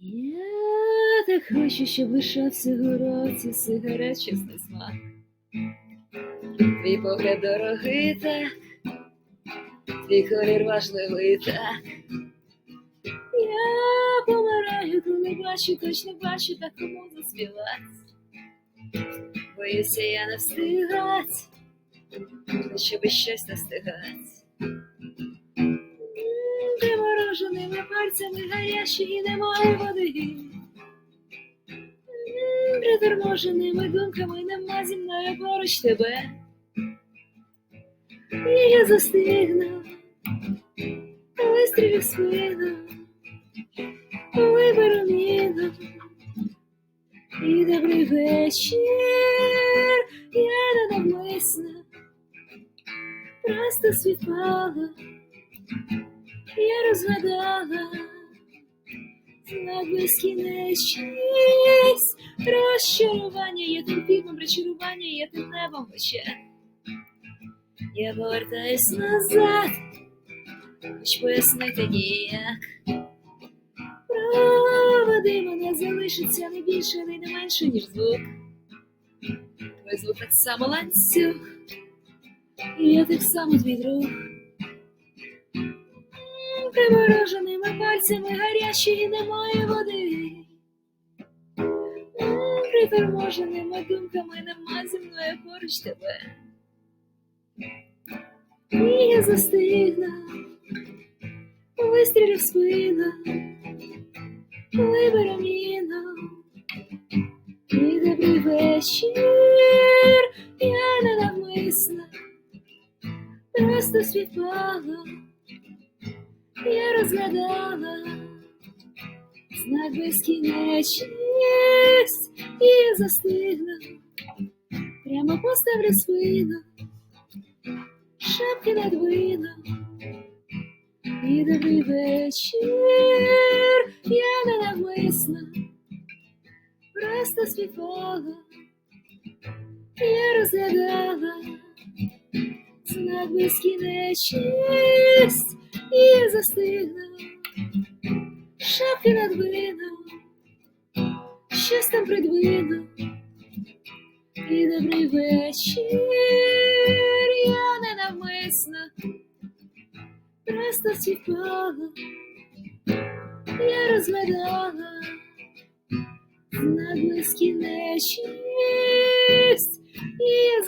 Я так хочу, щоб лишався у році сигарет чесний смак. Твій погляд дорогий так, твій колір важливий так. Я помираю, коли бачу, точно бачу, так кому заспівати. Боюся, я не встигать, щоб щось не стигать. Примороженими пальцями гарячі немає води. Приторможеними думками нема зі мною поруч тебе. І я застигну, вистрілю в спину, виберу міну. І добрий вечір, я ненавмисно, просто світало, я розгадала знак безкінечність, розчарування є тим піком, причарування є тим небом вечер. Я повертаюсь назад, хоч пояснити ніяк. Проводи мене залишиться не більше, не не менше, ніж звук. Твій звук так само ланцюг, і я так само твій друг. М, Примороженими пальцями гарячі немає води. Приторможеними думками нема зі мною поруч тебе. І я застигла, вистрілю в спину, виберу міну. І добрий вечір, я ненавмисно, просто світало, я розгадала знак безкінечність, і застигла, прямо поставлю спину, шапки над вином. І добрий вечір, я ненавмисно, просто співала, я розглядала знак безкінечність, і застигла, шапки над вином, щось там придвину. І добрий вечір, я ненавмисно, просто світала, я розглядала знак безкінечність, і я